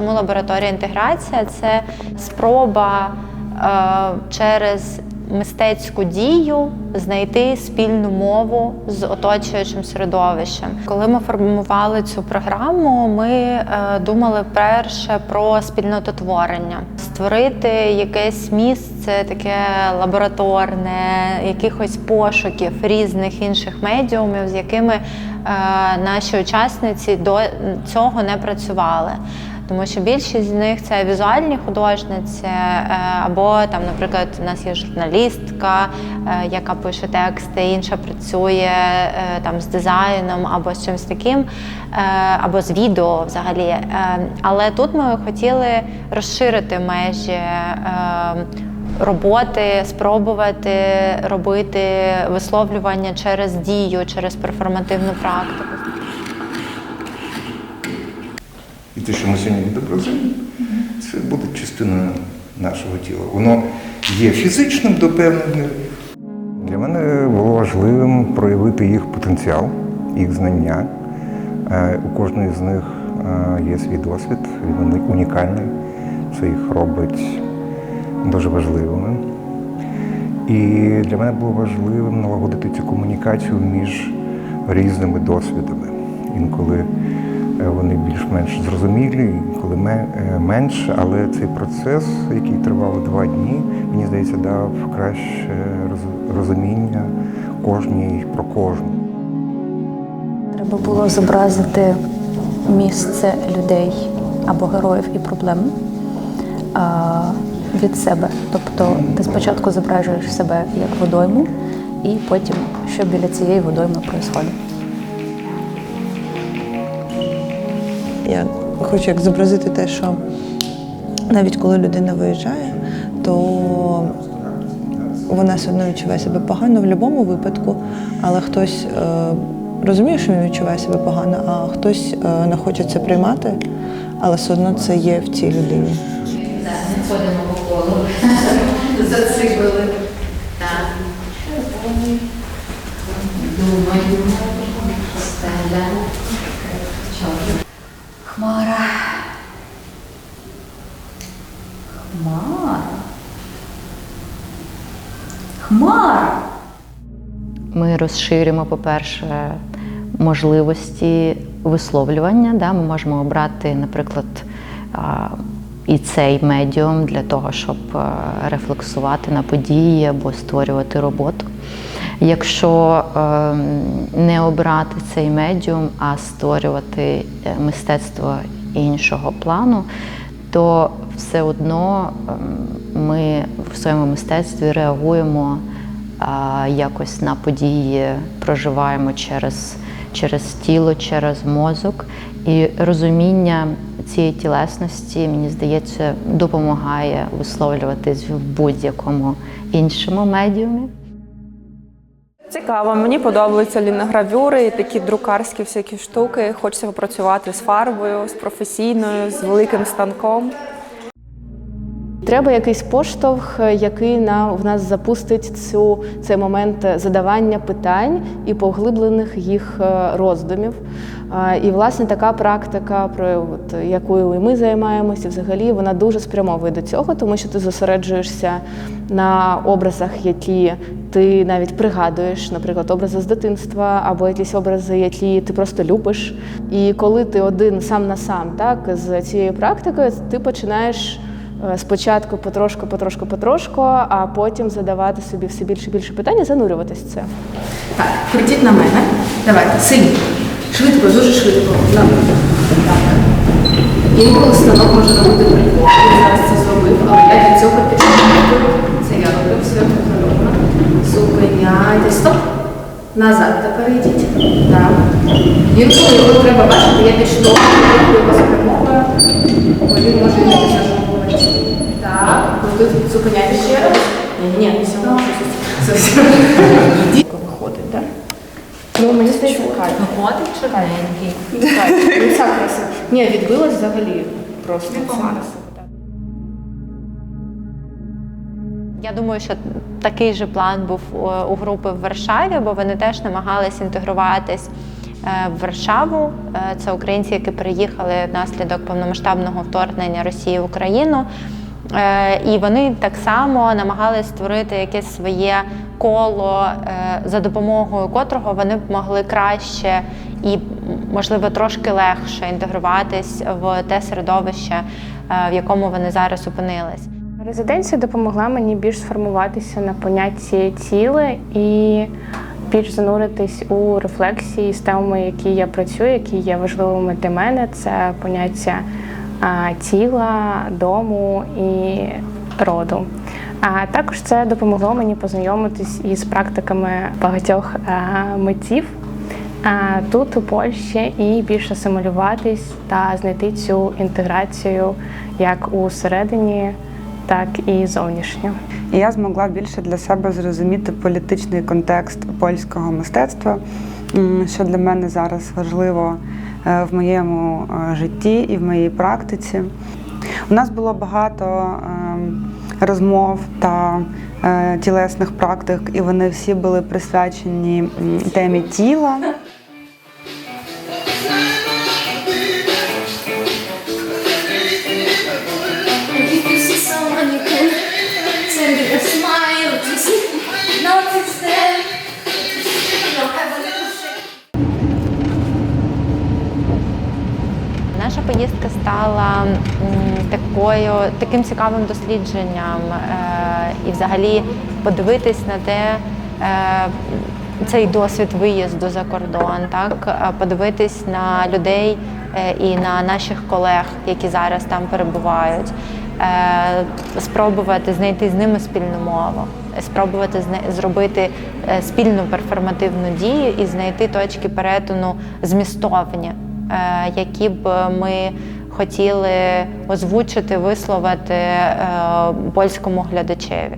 Чому лабораторія інтеграція? Це спроба е, через мистецьку дію знайти спільну мову з оточуючим середовищем. Коли ми формували цю програму, ми е, думали перше про спільнототворення, створити якесь місце таке лабораторне, якихось пошуків різних інших медіумів, з якими е, наші учасниці до цього не працювали. Тому що більшість з них це візуальні художниці, е, або там, наприклад, у нас є журналістка, е, яка пише тексти, інша працює е, там з дизайном або з чимось таким, або з відео взагалі. Але тут ми хотіли розширити межі. Роботи, спробувати робити висловлювання через дію, через перформативну практику. І те, що ми сьогодні відобразили, це буде частина нашого тіла. Воно є фізичним до певних мір. Для мене було важливим проявити їх потенціал, їх знання. Е, У кожної з них е, є свій досвід, він унікальний. Це їх робить дуже важливими. І для мене було важливим налагодити цю комунікацію між різними досвідами. Інколи вони більш-менш зрозумілі, інколи ме- е, менше, але цей процес, який тривав два дні, мені здається, дав краще розуміння кожній про кожну. Треба було зобразити місце людей або героїв і проблем від себе. Тобто ти спочатку зображуєш себе як водойму, і потім, що біля цієї водойми відбувається. Я хочу як зобразити те, що навіть коли людина виїжджає, то вона все одно відчуває себе погано в будь-якому випадку, але хтось е, розуміє, що він відчуває себе погано, а хтось е, не хоче це приймати, але все одно це є в цій людині. Ходимо по колу. Зацикли. Хмара. Хмара. Хмара. Ми розширюємо, по-перше, можливості висловлювання. Да? Ми можемо обрати, наприклад, і цей медіум для того, щоб рефлексувати на події або створювати роботу. Якщо не обрати цей медіум, а створювати е, мистецтво іншого плану, то все одно ем, ми в своєму мистецтві реагуємо якось на події, проживаємо через, через тіло, через мозок. І розуміння цієї тілесності, мені здається, допомагає висловлюватись в будь-якому іншому медіумі. Цікаво, мені подобаються ліногравюри, і такі друкарські всякі штуки. Хочеться попрацювати з фарбою, з професійною, з великим станком. Треба якийсь поштовх, який на в нас запустить цю цей момент задавання питань і поглиблених їх е, роздумів. І власне така практика, про от, якою і ми займаємося, взагалі вона дуже спрямовує до цього, тому що ти зосереджуєшся на образах, які ти навіть пригадуєш, наприклад, образи з дитинства або якісь образи, які ти просто любиш. І коли ти один сам на сам, так з цією практикою, ти починаєш. Е, Спочатку потрошку, потрошку, потрошку, а потім задавати собі все більше і більше питань і занурюватись в це. Так, крутіть на мене. Давайте, сильно. Швидко, дуже швидко. Так. Інколи станок може робити прикол. Він зараз це зробив, але я для цього підтримую. Це я робив все контрольовано. Зупиняйте. Стоп. Назад тепер йдіть. Так. Інколи його треба бачити, я підштовхую його спрямовую, бо він може бути зажовувати. Так, ви тут зупиняйте ще раз. Ні, ні, все, все, все. Виходить, так? Ну, мені здається, Катя. Виходить краса. Ні, відбилась взагалі просто зараз. Я думаю, що такий же план був у- у групи в Варшаві, бо вони теж намагались інтегруватись е, в Варшаву. Е, Це українці, які приїхали внаслідок повномасштабного вторгнення Росії в Україну. Е, І вони так само намагались створити якесь своє коло, е, за допомогою котрого вони б могли краще і, можливо, трошки легше інтегруватись в те середовище, е, в якому вони зараз опинились. Резиденція допомогла мені більш сформуватися на понятті тіла і більш зануритись у рефлексії з темами, які я працюю, які є важливими для мене. Це поняття тіла, дому і роду. А також це допомогло мені познайомитись із практиками багатьох митців тут у Польщі і більше асимілюватись та знайти цю інтеграцію як усередині, так і зовнішньо. І я змогла більше для себе зрозуміти політичний контекст польського мистецтва, що для мене зараз важливо е, в моєму е, житті і в моїй практиці. У нас було багато ем, розмов та е, тілесних практик, і вони всі були присвячені темі тіла. Наша поїздка стала такою, таким цікавим дослідженням е, і взагалі подивитись на те, е, цей досвід виїзду за кордон, так? Е, подивитись на людей і на наших колег, які зараз там перебувають, спробувати знайти з ними спільну мову, спробувати зробити спільну перформативну дію і знайти точки перетину змістовні які б ми хотіли озвучити, висловити е, польському глядачеві.